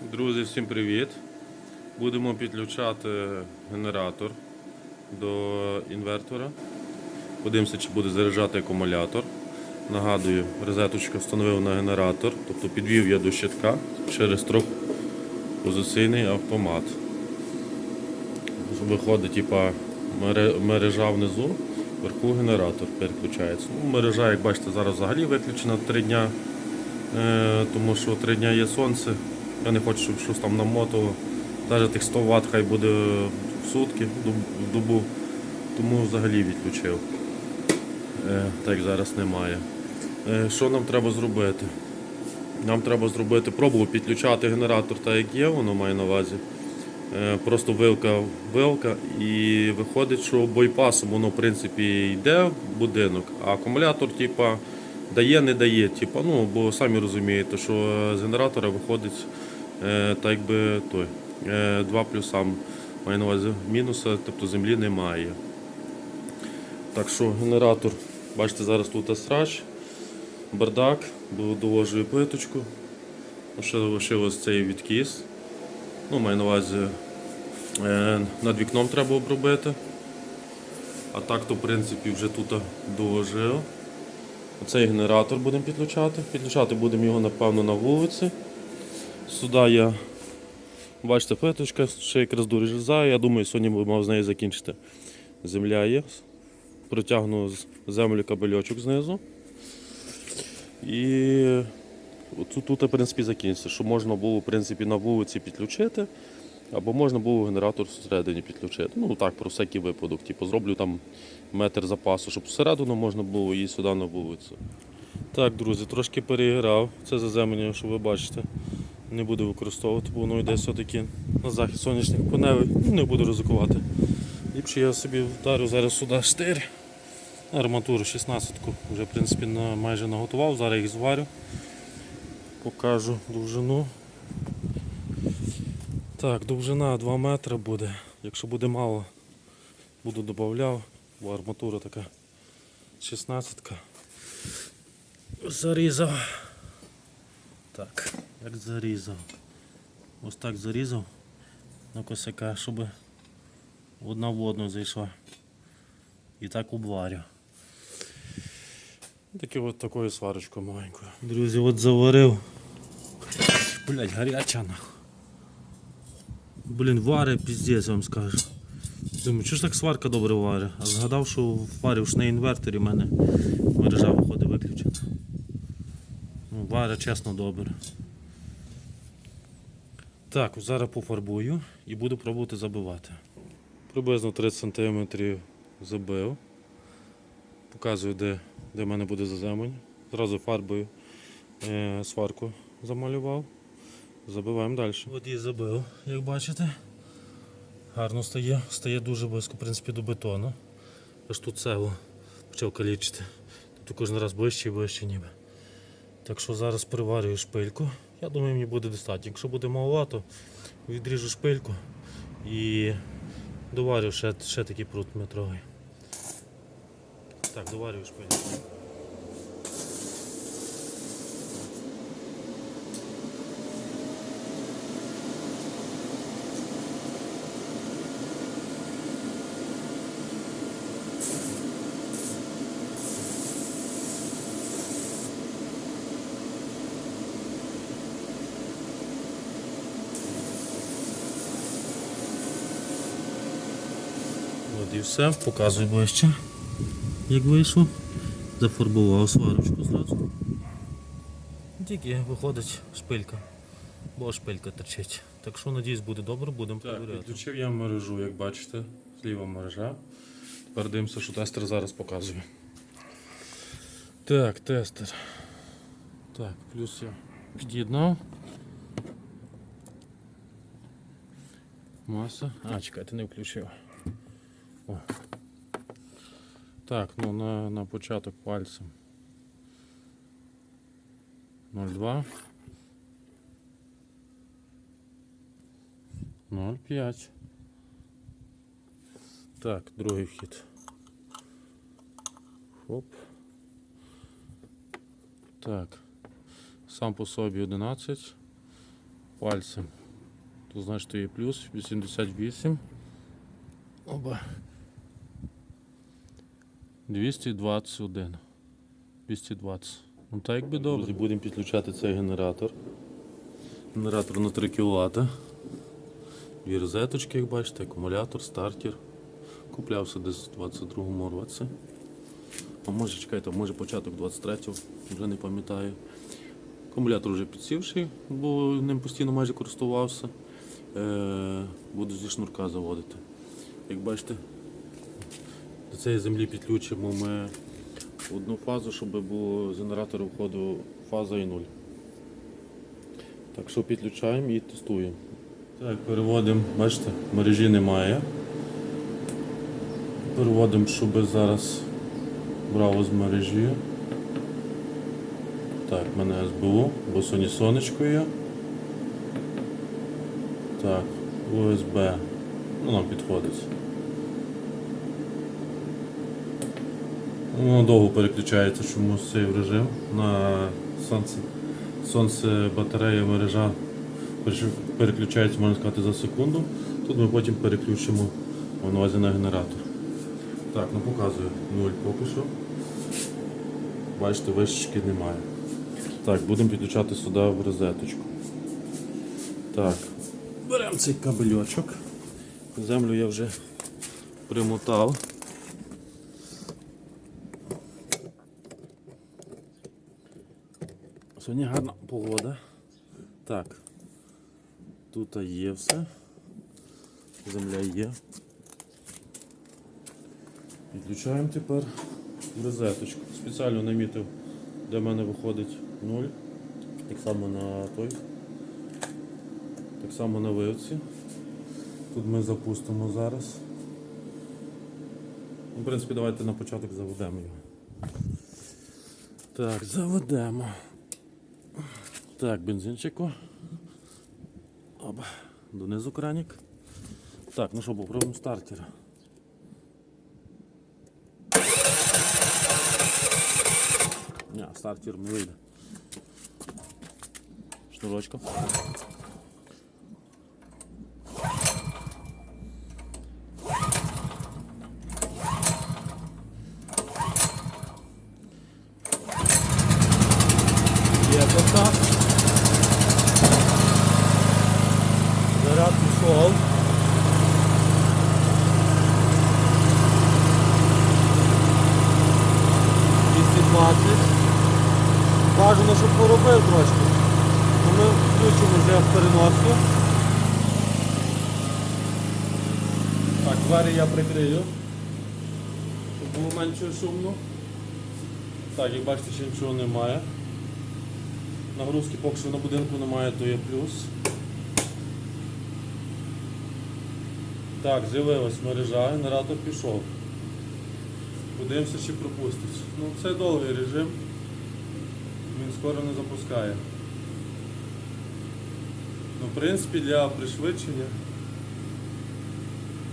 Друзі, всім привіт! Будемо підключати генератор до інвертора. Подивимося, чи буде заряджати акумулятор. Нагадую, розеточка встановив на генератор, тобто підвів я до щитка через трьохпозиційний автомат. Виходить, типа, мережа внизу, вверху генератор переключається. Ну, мережа, як бачите, зараз взагалі виключена 3 дня. Е, тому що три дня є сонце. Я не хочу, щоб щось там намотало. Навіть тих 100 Вт хай буде в сутки, в добу. Тому взагалі відключив. Е, так зараз немає. Е, що нам треба зробити? Нам треба зробити пробу підключати генератор так як є, воно має на увазі. Е, Просто вилка вилка і виходить, що бойпасом воно в принципі йде в будинок, а акумулятор типа, дає, не дає. Типа, ну, бо самі розумієте, що з генератора виходить так якби той, е, 2 плюсам має на увазі мінуса, тобто землі немає. Так що генератор, бачите, зараз тут срач, бардак, бо доложую плиточку. Ще лишилось цей відкіс. Ну, маю на увазі е, над вікном треба обробити. А так то в принципі вже тут доложив. Оцей генератор будемо підключати. Підключати будемо його, напевно, на вулиці. Сюди я, бачите, плиточка, ще якраз дорізаю. Я думаю, сьогодні би мав з неї закінчити. Земля є. Протягну з землю кабельочок знизу. І тут, тут в принципі, закінчиться, що можна було в принципі, на вулиці підключити, або можна було генератор всередині підключити. Ну так, про всякий випадок. Типу, зроблю там метр запасу, щоб всередину можна було і сюди на вулицю. Так, друзі, трошки переіграв. Це заземлення, що ви бачите. Не буду використовувати, бо воно йде все-таки на захід сонячних панелей. Ну, Не буду ризикувати. Ліпше я собі вдарю зараз сюди штир. Арматуру 16-ку вже в принципі на, майже наготував, зараз їх зварю. Покажу довжину. Так, довжина 2 метри буде. Якщо буде мало, буду додавав, бо арматура така 16. Зарізав. Так, як зарізав. Ось так зарізав на косяка, щоб одна в одну зайшла. І так обварю. Таке от такою сварочкою маленькою. Друзі, от заварив. Блять, гаряча нахуй. Блін, вари піздець, я вам скажу. Думаю, чого ж так сварка добре варить? А згадав, що варив ж на інверторі в мене мережа виходить виключена. Ну, варить чесно добре. Так, зараз пофарбую і буду пробувати забивати. Приблизно 30 см забив. Показую, де, де в мене буде заземлення. Зразу фарбою е, сварку замалював. Забиваємо далі. От і забив, як бачите. Гарно стає, стає дуже близько в принципі, до бетону. Аж тут цегло почав калічити. Тобто кожен раз ближче і ближче ніби. Так що зараз приварюю шпильку. Я думаю, мені буде достатньо. Якщо буде маловато, відріжу шпильку і доварю ще, ще такий прут метровий. Так, доварюю шпильку. Все, показую ближче, як вийшло. Зафарбував сварочку зразу. Тільки виходить шпилька, бо шпилька торчить. Так що надіюсь буде добре, будемо перевіряти. Підключив я мережу, як бачите, зліва мережа. Тепер дивимося, що тестер зараз показує. Так, тестер. Так, плюс я під'єднав. Маса. А, чекайте, не включив. О. Так, ну на, на початок пальцем. 0,2. 0,5. Так, другий вхід. Хоп. Так. Сам по собі 11. пальцем. То значить є плюс 88. Оба. 221. 220. Ну так якби добре. Будемо підключати цей генератор. Генератор на 3 кВт. Дві розеточки, як бачите, акумулятор, стартер. Куплявся десь в 22-му році. А може чекайте, може початок 23-го, вже не пам'ятаю. Акумулятор вже підсівший, бо ним постійно майже користувався. Е, буду зі шнурка заводити. Як бачите, до цієї землі підключимо ми одну фазу, щоб було з генератора входу фаза і нуль. Так що підключаємо і тестуємо. Так, переводимо, бачите, мережі немає. Переводимо, щоб зараз брало з мережі. Так, в мене СБУ, бо сьогодні сонечко є. Так, USB. Ну, нам підходить. Воно довго переключається чомусь цей режим на сонце. Сонце батарея мережа переключається, можна сказати, за секунду. Тут ми потім переключимо в увазі на генератор. Так, ну показую 0 поки що. Бачите, вишечки немає. Так, будемо підключати сюди в розеточку. Так, беремо цей кабельочок. Землю я вже примотав. Сьогодні гарна погода. Так. Тут є все. Земля є. Підключаємо тепер розеточку. Спеціально намітив, де в мене виходить 0. Так само на той. Так само на вивці. Тут ми запустимо зараз. Ну, В принципі, давайте на початок заведемо його. Так, заведемо. Так, бензинчику. Оба. Донизу кранік. Так, ну що, попробуємо стартер. Ні, стартер не вийде. Шнурочком. Є контакт. Заряд пішов. Бажано, щоб поробив трошки. Ну, Ми включимо вже переноску. Так, двері я прикрию. Щоб було менше шумно. Так, як бачите, ще нічого немає. Нагрузки поки що на будинку немає, то є плюс. Так, з'явилась мережа, генератор пішов. Подивимося, чи пропустить. Ну, це довгий режим. Він скоро не запускає. Ну, в принципі, для пришвидшення.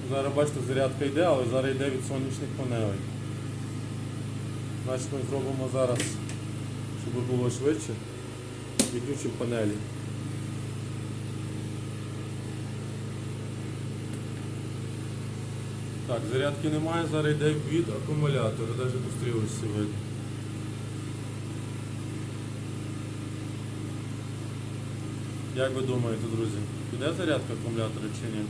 Зараз бачите, зарядка йде, але зараз йде від сонячних панелей. Значить ми зробимо зараз, щоб було швидше, відключимо панелі. Так, зарядки немає, зараз йде від акумулятора, навіть по видно. Як ви думаєте, друзі, піде зарядка акумулятора чи ні?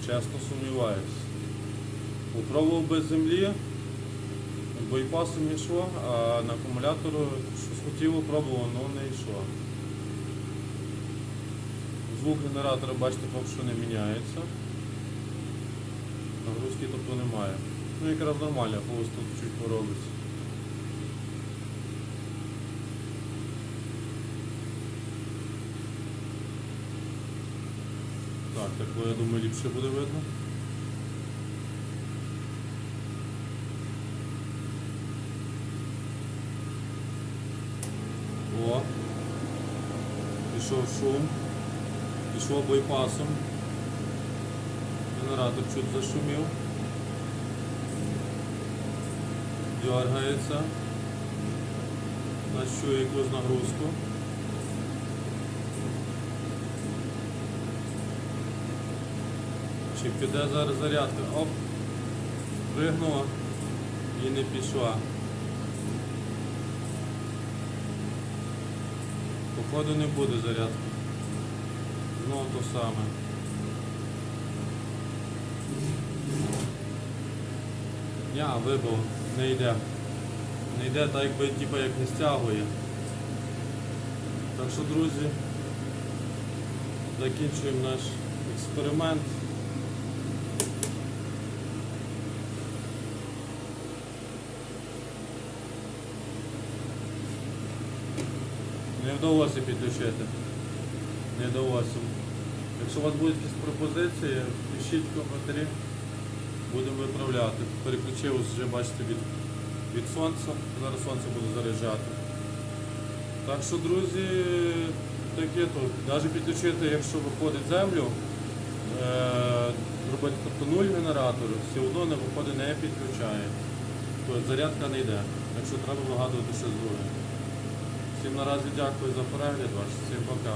Чесно сумніваюся. Попробував без землі, боєпасом не йшло, а на акумулятору щось хотіло, пробував, але не йшло. Звук генератора, бачите, поки що не міняється. Нагрузки тобто немає. Ну якраз нормально, холос тут чуть поробиться. Так, так я думаю ліпше буде видно. О, пішов шум, пішов боєпасом. Генератор чуть зашумів. дергається. Нащує якусь нагрузку. Чи піде зараз зарядка? Оп! Пригнула і не пішла. Походу не буде зарядки. Знову то саме. Я вибив, не йде. Не йде так якби типу, як не стягує. Так що, друзі, закінчуємо наш експеримент. Не вдалося підключити. Не вдалося. Якщо у вас будуть якісь пропозиції, пишіть коментарі. Будемо виправляти. Переключив вже, бачите, від, від сонця. Зараз сонце буде заряджати. Так що, друзі, таке тут. Навіть підключити, якщо виходить землю, е, робити тобто нуль генератор, все одно не виходить, не підключає. Тобто зарядка не йде. Якщо треба вигадувати щось друге. Всім наразі дякую за перегляд ваш. Всім пока.